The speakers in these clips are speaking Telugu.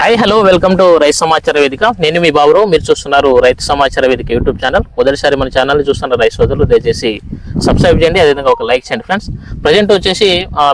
హాయ్ హలో వెల్కమ్ టు రైతు సమాచార వేదిక నేను మీ బాబురావు మీరు చూస్తున్నారు రైతు సమాచార వేదిక యూట్యూబ్ ఛానల్ మొదటిసారి మన ఛానల్ చూస్తున్న రైతు సోదరులు దయచేసి సబ్స్క్రైబ్ చేయండి. అదేవిధంగా ఒక లైక్ చేయండి ఫ్రెండ్స్ ప్రజెంట్ వచ్చేసి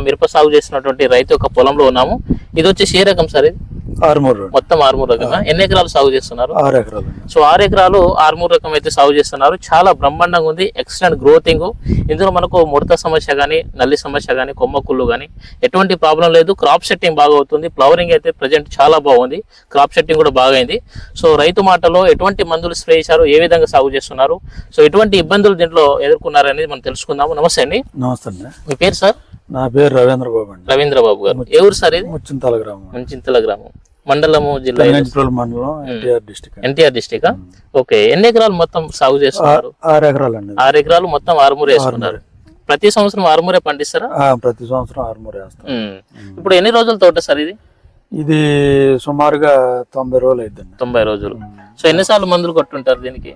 మిరప సాగు చేసినటువంటి రైతు యొక్క పొలంలో ఉన్నాము. ఇది వచ్చేసి ఏ రకం సార్ ఇది? ఆరుమూరు మొత్తం ఆరుమూరు రకం ఎన్ని ఎకరాలు సాగు చేస్తున్నారు? ఆరు ఎకరాలు సో ఆరు ఎకరాలు ఆరుమూరు రకం అయితే సాగు చేస్తున్నారు. చాలా బ్రహ్మాండంగా ఉంది. ఎక్సలెంట్ గ్రోతింగ్ ఇందులో మనకు ముడత సమస్య కానీ నల్లి సమస్య కానీ కొమ్మ కుళ్ళు కానీ ఎటువంటి ప్రాబ్లం లేదు. క్రాప్ సెట్టింగ్ బాగా అవుతుంది. ఫ్లవరింగ్ అయితే ప్రజెంట్ చాలా బాగుంది. క్రాప్ సెట్టింగ్ కూడా బాగా అయింది. సో రైతు మాటలో ఎటువంటి మందులు స్ప్రే చేశారు? ఏ విధంగా సాగు చేస్తున్నారు? సో ఎటువంటి ఇబ్బందులు దీంట్లో ఎదుర్కొన్నారు అనేది మనం తెలుసుకుందాము. నమస్తే అండి. నమస్తే అండి. మీ పేరు సార్? నా పేరు రవీంద్ర బాబు అండి. రవీంద్ర బాబు గారు ఏ ఊరు సార్ ఇది? ముచ్చింతల గ్రామం. మంచింతల గ్రామం. మండలము జిల్లా ఎన్టీఆర్ డిస్టిక్ ఓకే. ఎన్ని ఎకరాలు మొత్తం సాగు చేస్తున్నారు? ఆరు ఎకరాలు అండి ఆరు ఎకరాలు మొత్తం ఆరుమూరు వేసుకున్నారు. ప్రతి సంవత్సరం ఆరుమూరే పండిస్తారా? ప్రతి సంవత్సరం ఆరుమూరు వేస్తాం. ఇప్పుడు ఎన్ని రోజుల తోట సార్ ఇది? ఇది సుమారుగా తొంభై రోజులు అయిద్దండి. తొంభై రోజులు. సో ఎన్నిసార్లు మందులు కొట్టుంటారు దీనికి?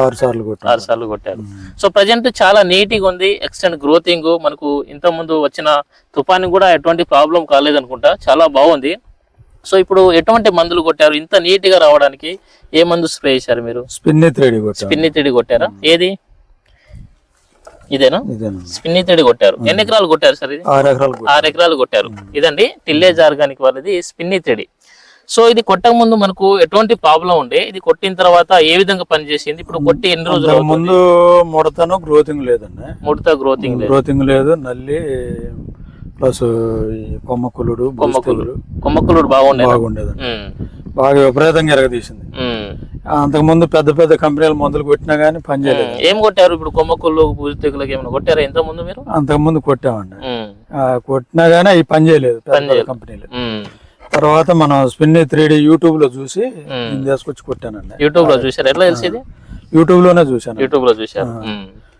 ఆరు సార్లు ఆరు సార్లు కొట్టారు. సో ప్రజెంట్ చాలా నీట్గా ఉంది ఎక్స్టెండ్ గ్రోతింగ్. మనకు ఇంత ముందు వచ్చిన తుఫానికి కూడా ఎటువంటి ప్రాబ్లం కాలేదనుకుంటా. చాలా బాగుంది. సో ఇప్పుడు ఎటువంటి మందులు కొట్టారు? ఇంత నీట్గా రావడానికి ఏ మందు స్ప్రే చేశారు మీరు? స్పిన్ని త్రేడి కొట్టాం స్పిన్ని తిడి కొట్టారా? ఏది? ఇదేనా? స్పిన్ని తిడి కొట్టారు. ఎన్ని ఎకరాలు కొట్టారు సార్ ఇది? ఆరు ఎకరాలు కొట్టారు. ఇదండి టిల్లేజ్ ఆర్గానిక్ వాళ్ళది స్పిన్ని త్రెడి. సో ఇది కొట్టక ముందు మనకు ఎటువంటి ప్రాబ్లం ఉండే? ఇది కొట్టిన తర్వాత ఏ విధంగా పనిచేసింది? ఇప్పుడు కొట్టి ఎన్ని రోజులు ముందు ముడతను గ్రోతింగ్ లేదండి ముడత గ్రోతింగ్ లేదు. గ్రోతింగ్ లేదు నల్లి ప్లస్ ఈ కొమ్మ కులుడు కొమ్మకులు కొమ్మకులుడు బాగుండే బాగుండేదండి. బాగా విపరీతంగా ఎరగదీసింది. అంతకు ముందు పెద్ద పెద్ద కంపెనీలు మందులు కొట్టినా గానీ పని చేయలేదు. ఏం కొట్టారు? ఇప్పుడు కొమ్మకుళ్ళు పూజ తెగులకు ఏమైనా కొట్టారా ఇంత ముందు మీరు? అంతకు ముందు కొట్టామండి. కొట్టినా గానీ అవి పని చేయలేదు పెద్ద కంపెనీలు. తర్వాత మనం స్పిన్ త్రీ డి యూట్యూబ్లో చూసి తీసుకొచ్చి కొట్టానండి. యూట్యూబ్లో చూసారు ఎట్లా తెలిసింది యూట్యూబ్లోనే చూశాను. యూట్యూబ్లో చూసారు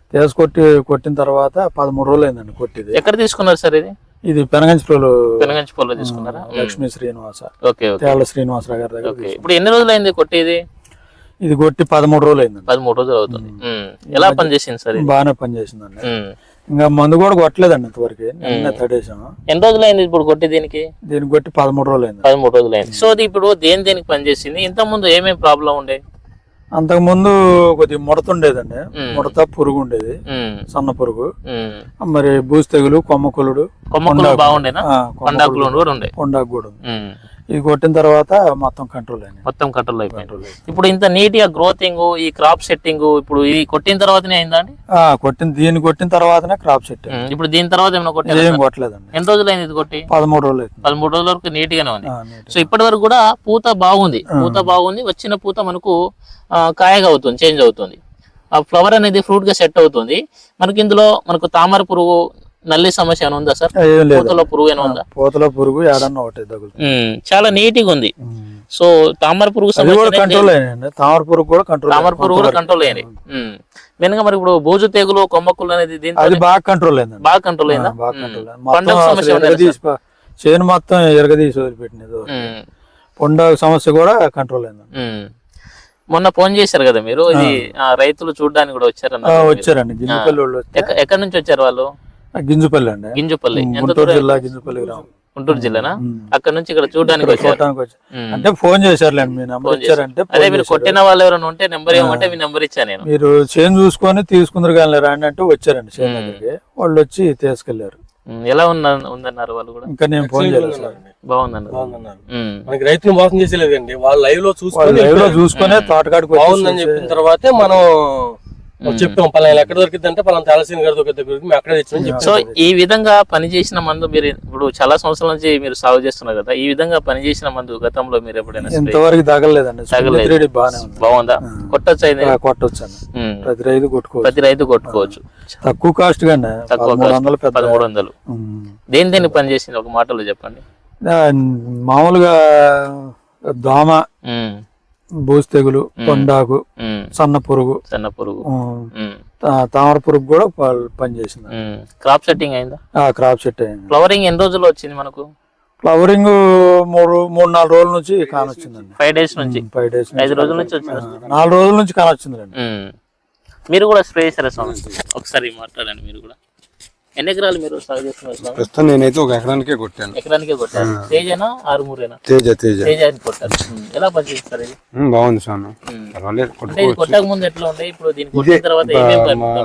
ఉమ్. తీసుకొట్టి కొట్టిన తర్వాత పదమూడు రోజులు అయిందండి కొట్టిది. ఎక్కడ తీసుకున్నారు సార్ ఇది? ఇది పెనగంచిప్రోలు పెనగంచిపల్లిలో తీసుకున్నారా? లక్ష్మీ శ్రీనివాస. ఓకే తేళ్ళ శ్రీనివాసరావు గారి దగ్గర ఇప్పుడు ఎన్ని రోజులు అయింది కొట్టేది? ఇది కొట్టి పదమూడు రోజులు అయిందండి పదమూడు రోజులు అవుతుంది. ఎలా పనిచేసింది సార్ ఇది? బాగానే పనిచేసిందండి. ఇంకా మందు కూడా కొట్టలేదండి ఇంతవరకు. నిన్న తడేసాము ఎన్ని రోజులు అయింది ఇప్పుడు కొట్టి దీనికి? దీనికి కొట్టి పదమూడు రోజులు అయింది పదమూడు రోజులు అయింది సో ఇప్పుడు దేని దేనికి పనిచేసింది? ఇంత ముందు ఏమేమి ప్రాబ్లం ఉండే? అంతకు ముందు కొద్దిగా ముడత ఉండేదండి ముడత పురుగు ఉండేది సన్న పురుగు. మరి బూజు తెగులు కొమ్మకులుడు కొమ్మకులు బాగుండేనా? ఆ, కొమ్మ- కొండాకులు కూడా ఉండే. కొండాకు కూడా ఉంది. ఇది కొట్టిన తర్వాత మొత్తం కంట్రోల్ అయింది మొత్తం కంట్రోల్ అయిపోయింది. ఇప్పుడు ఇంత నీట్గా గ్రోతింగ్ ఈ క్రాప్ సెట్టింగ్ ఇప్పుడు ఇది కొట్టిన తర్వాతనే అయిందా అండి? ఆ, కొట్టిన దీన్ని కొట్టిన తర్వాతనే క్రాప్ సెట్ ఇప్పుడు దీని తర్వాత ఏమైనా కొట్టారు ఏం కొట్టలేదండి. ఎన్ని రోజులు అయింది ఇది కొట్టి? పదమూడు రోజులు పదమూడు రోజుల వరకు నీట్ గానే ఉంది. సో ఇప్పటి వరకు కూడా పూత బాగుంది. పూత బాగుంది. వచ్చిన పూత మనకు కాయగా అవుతుంది చేంజ్ అవుతుంది. ఆ ఫ్లవర్ అనేది ఫ్రూట్గా సెట్ అవుతుంది. మనకి ఇందులో మనకు తామర పురుగు నల్లి సమస్య ఏమైనా ఉందా సార్? పూతలో పురుగు ఏమైనా ఉందా? పూతలో పురుగు ఏడన్నా ఒకటి తగులుతుంది. చాలా నీట్గా ఉంది సో తామర పురుగు కంట్రోల్ అయ్యండి తామర పురుగు కూడా కంట్రోల్ తామర పురుగు కూడా కంట్రోల్ అయ్యింది. మెయిన్గా మరి ఇప్పుడు బూజు తెగులు కొమ్మకులు అనేది అది బాగా కంట్రోల్ అయిందండి. బాగా కంట్రోల్ అయిందా? బాగా. కంట్రోల్ అయింది. పండగ సమస్య చేను మొత్తం ఎరగదీసి వదిలిపెట్టినది ఉమ్, పొండ సమస్య కూడా కంట్రోల్ అయిందండి. ఉమ్. మొన్న ఫోన్ చేశారు కదా మీరు? ఇది రైతులు చూడడానికి కూడా వచ్చారన్న వచ్చారండి. ఎక్కడి నుంచి వచ్చారు వాళ్ళు? గింజపల్లి అండి. గింజుపల్లి. ఎంత గుంటూరు దూరం? జిల్లా గింజపల్లి గ్రామం. గుంటూరు జిల్లానా? అక్కడ నుంచి ఇక్కడ చూడడానికి వచ్చారు. అంటే ఫోన్ చేశారులేండి మీ నెంబర్ ఇచ్చారంటే అదే మీరు చేశారు. కొట్టిన వాళ్ళు ఎవరైనా ఉంటే నెంబర్ ఏమంటే మీ నెంబర్ ఇచ్చా నేను. మీరు చేను చూసుకొని తీసుకుందరు కానీ రాండి అంటే వచ్చారండి చేను దగ్గరికి. వాళ్ళు వచ్చి తీసుకెళ్ళారు. ఎలా ఉన్న ఉందన్నారు వాళ్ళు కూడా? ఇంకా నేను ఫోన్ చేయలేదు సార్. బాగుందన్నారు. బాగుందన్నారు. ఉమ్, మనకి రైతులు మోసం చేసేలేదండి. వాళ్ళు లైవ్లో చూసుకొని లైవ్లో చూసుకునే తోటకాడికి బాగుందని చెప్పిన తర్వాతే మనం చెప్పాం పలానా ఎక్కడ దొరికింది అంటే పలానా తెలసిన గారి దొరికితే దొరికి మేము అక్కడే తెచ్చామని సో ఈ విధంగా పనిచేసిన మందు మీరు ఇప్పుడు చాలా సంవత్సరాల నుంచి మీరు సాగు చేస్తున్నారు కదా ఈ విధంగా పనిచేసిన మందు గతంలో మీరు ఎప్పుడైనా ఇంతవరకు తగలలేదండి. తగలలేదు. త్రీడీ బాగానే ఉంది. బాగుందా? కొట్టచ్చు ఉమ్, ప్రతి రైతు కొట్టుకోవచ్చు. ప్రతి రైతు కొట్టుకోవచ్చు. తక్కువ కాస్ట్ గానే తక్కువ పదమూడు వందలు. దేని దేని పని చేసింది? ఒక మాటలో చెప్పండి. మామూలుగా దోమ బూజు తెగులు కొండాకు సన్న పురుగు. సన్న పురుగు. తామర పురుగు కూడా ప- పనిచేసింది. క్రాప్ సెట్టింగ్ అయిందా? ఆ క్రాప్ సెట్ అయింది. ఫ్లవరింగ్ ఎన్ని రోజుల్లో వచ్చింది మనకు? ఫ్లవరింగ్ మూడు మూడు నాలుగు రోజుల నుంచి కానొచ్చిందండి ఫైవ్ డేస్ నుంచి? ఫైవ్ డేస్ ఐదు రోజుల నుంచి వచ్చింది? నాలుగు రోజుల నుంచి కానొచ్చిందండి. మీరు కూడా స్ప్రే చేశారా స్వామి? ఒకసారి మాట్లాడండి మీరు కూడా. ఎన్ని ఎకరాలు మీరు సాగు చేస్తున్నారు ప్రస్తుతం నేనైతే ఒక ఎకరానికే కొట్టాను. ఎకరానికే కొట్టారు. తేజనా ఆరుమూరేనా? తేజ తేజ. తేజ అని కొట్టారు. ఎలా పనిచేస్తారు ఇది? బాగుంది స్వామి. పర్వాలేదు కొట్టక ముందు ఎట్లా ఉండే ఇప్పుడు కొట్టిన తర్వాత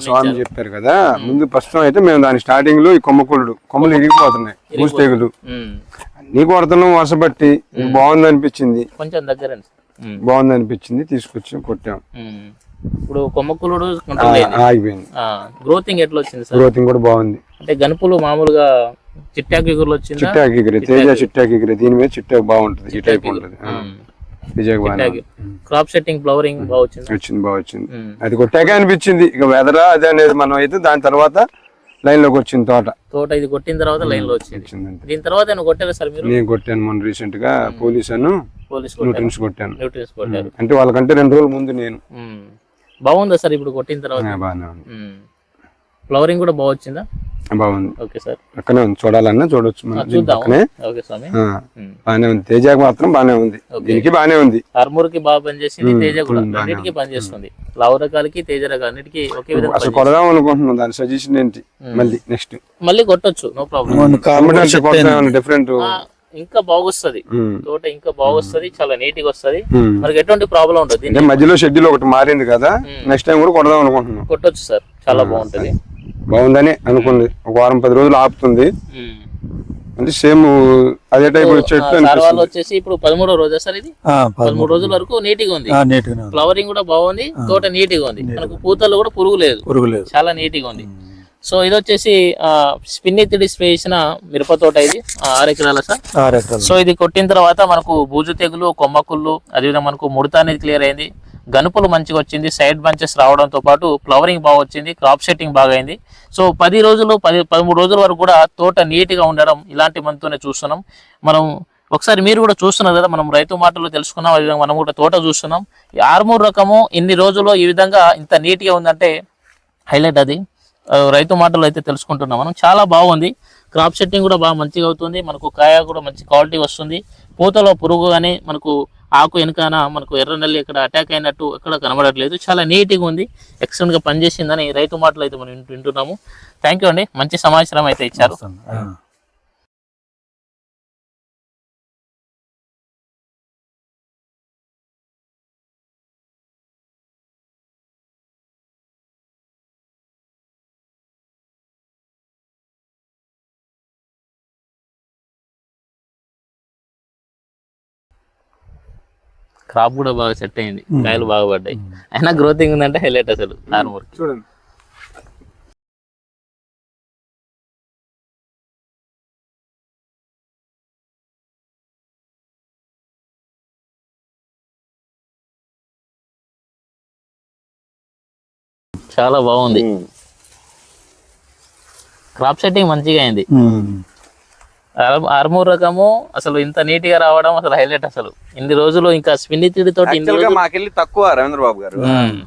స్వామి చెప్పారు కదా ముందు ప్రస్తుతం అయితే మేము దాని స్టార్టింగ్లో ఈ కొమ్మకుళ్ళు కొమ్మలు ఇరిగిపోతున్నాయి బూజు తెగులు. అన్ని కొడుతున్నాం వర్షపట్టి ఇది బాగుంది అనిపించింది కొంచెం దగ్గర బాగుంది అనిపించింది తీసుకొచ్చి కొట్టాం. ఇప్పుడు అయింది ఆగిపోయింది గ్రోతింగ్ ఎట్లా వచ్చింది సార్? గ్రోతింగ్ కూడా బాగుంది. అంటే గనుపులు మామూలుగా చిట్టాకు ఎగురులు వచ్చిందా? చిట్టాకి ఎగిరి తేజ చిట్టాకి ఎగిరి. దీని మీద చిట్టాకి బాగుంటది ఈ టైప్ ఉంటది. క్రాప్ సెట్టింగ్ ఫ్లవరింగ్ బాగా వచ్చింది? వచ్చింది బాగా వచ్చింది. అది కొట్టాక అనిపించింది. ఇక వెదరా అదే అనేది మనం అయితే దాని తర్వాత లైన్లోకి వచ్చింది తోట. తోట ఇది కొట్టిన తర్వాత లైన్లో వచ్చింది. దీని తర్వాత నేను కొట్టారా సార్ మీరు? నేను కొట్టాను మొన్న రీసెంట్గా పోలీస్ అను పోలీస్ కొట్టారు. న్యూట్రన్స్ కొట్టాను. న్యూట్రియన్స్ కొట్టారు. అంటే వాళ్ళకంటే రెండు రోజుల ముందు నేను. బాగుందా సార్ ఇప్పుడు కొట్టిన తర్వాత? బాగానే ఉంది. ఫ్లవరింగ్ కూడా బాగా వచ్చిందా? బాగుంది. Okay sir. పక్కనే ఉంది. చూడాలన్నా చూడొచ్చు పక్కనే. ఓకే స్వామి. బాగానే ఉంది. తేజాకి మాత్రం బాగానే ఉంది. దీనికి బాగానే ఉంది. ఆర్మూర్కి బాగా పనిచేసింది తేజ కూడా. అన్నిటికీ పనిచేస్తుంది. లావు రకాలకి తేజ రకాలు అన్నిటికీ ఒకే విధంగా అసలు కొడదాం అనుకుంటున్నాం. దాని సజెషన్ ఏంటి? మళ్ళీ నెక్స్ట్ మళ్ళీ కొట్టొచ్చు. నో ప్రాబ్లం డిఫరెంట్ ఇంకా బాగొస్తుంది. తోట ఇంకా బాగొస్తుంది చాలా నీట్గా వస్తుంది. మనకి ఎటువంటి ప్రాబ్లం ఉండదు. మధ్యలో షెడ్యూల్ ఒకటి మారింది కదా నెక్స్ట్ టైం కూడా కొడదాం అనుకుంటున్నాం. కొట్టొచ్చు సార్. చాలా బాగుంటది. బాగుందని అనుకుంది. ఒక వారం పది రోజులు ఆపుతుంది. అంటే సేమ్ అదే టైప్ చెట్టు వచ్చేసి ఇప్పుడు పదమూడో రోజా సార్ ఇది? పదమూడు. రోజుల వరకు నీట్గా ఉంది. ఆ, నీట్గానే ఉంది. ఫ్లవరింగ్ కూడా బాగుంది తోట నీట్గా ఉంది మనకు పూతల్లో కూడా పురుగు లేదు. పురుగు లేదు. చాలా నీట్గా ఉంది సో ఇది వచ్చేసి స్పిన్నితిడి స్ప్రే చేసిన మిరప తోట ఇది ఆరు ఎకరాల సార్? సో ఇది కొట్టిన తర్వాత మనకు బూజు తెగులు కొమ్మకుళ్ళు అదేవిధంగా మనకు ముడత అనేది క్లియర్ అయింది. గనుపులు మంచిగా వచ్చింది సైడ్ బంచెస్ రావడంతో పాటు ఫ్లవరింగ్ బాగా వచ్చింది క్రాప్ సెట్టింగ్ బాగా అయింది. సో పది రోజులు పది పదమూడు రోజుల వరకు కూడా తోట నీట్గా ఉండడం ఇలాంటి మనతోనే చూస్తున్నాం. మనం ఒకసారి మీరు కూడా చూస్తున్నారు కదా మనం రైతు మాటలు తెలుసుకున్నాం అదేవిధంగా మనం కూడా తోట చూస్తున్నాం. ఈ ఆర్మూర్ రకము ఇన్ని రోజులు ఈ విధంగా ఇంత నీట్గా ఉందంటే హైలైట్ అది. రైతు మాటలు అయితే తెలుసుకుంటున్నాం మనం. చాలా బాగుంది. క్రాప్ సెట్టింగ్ కూడా బాగా మంచిగా అవుతుంది. మనకు కాయ కూడా మంచి క్వాలిటీ వస్తుంది. పూతలో పురుగు కానీ మనకు ఆకు వెనుకన మనకు ఎర్ర నల్లి ఇక్కడ అటాక్ అయినట్టు ఎక్కడ కనబడట్లేదు. చాలా నీట్గా ఉంది. ఎక్సలెంట్గా పనిచేసిందని రైతు మాటలు అయితే మనం వింటున్నాము. థ్యాంక్ యూ అండి. మంచి సమాచారం అయితే ఇచ్చారు. క్రాప్ కూడా బాగా సెట్ అయింది. కాయలు బాగా పడ్డాయి. అయినా గ్రోతింగ్ ఉందంటే హైలైట్ అసలు. ఆర్మూర్ చూడండి. చాలా బాగుంది. క్రాప్ సెట్టింగ్ మంచిగా అయింది. ఆర్మూర్ రకము అసలు ఇంత నీట్గా రావడం అసలు హైలైట్ అసలు. ఇన్ని రోజులు ఇంకా స్పిన్నితిడి తోటి మాకెళ్ళి తక్కువ రవీంద్ర బాబు గారు.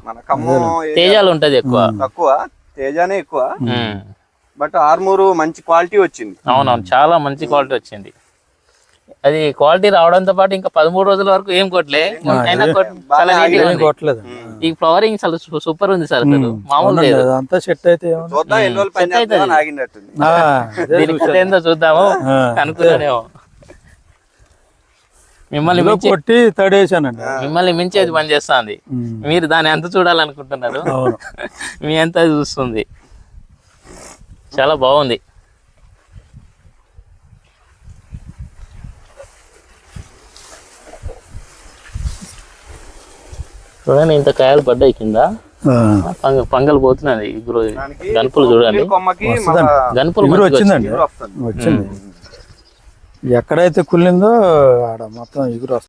మన ఖమ్మం తేజాలు ఉంటది ఎక్కువ. తక్కువ తేజానే ఎక్కువ. బట్ ఆర్మూరు మంచి క్వాలిటీ వచ్చింది. అవునవును చాలా మంచి క్వాలిటీ వచ్చింది. అది క్వాలిటీ రావడంతో పాటు ఇంకా పదమూడు రోజుల వరకు ఏం కొట్టలే. అయినా చాలా కొట్టలేదు. ఈ ఫ్లవరింగ్ సు- సూపర్ ఉంది సార్ అసలు. మామూలు లేదు. అదంతా సెట్ అయితే దీని ఏందో చూద్దాము. అనుకున్నానేమో మిమ్మల్ని కొట్టి తడేసానండి మిమ్మల్ని మించి అది పనిచేస్తుంది. మీరు దాన్ని ఎంత చూడాలనుకుంటున్నారు? అవును. మీ ఎంత చూస్తుంది. చాలా బాగుంది. చూడండి ఇంత కాయలు పడ్డాయి కింద. పంగలు పోతున్నది ఇప్పుడు గనుపులు చూడండి. గనుపులు వచ్చిందండి. వచ్చింది. ఎక్కడైతే కుళ్ళిందో ఆడ మొత్తం ఇగురు వస్తుంది.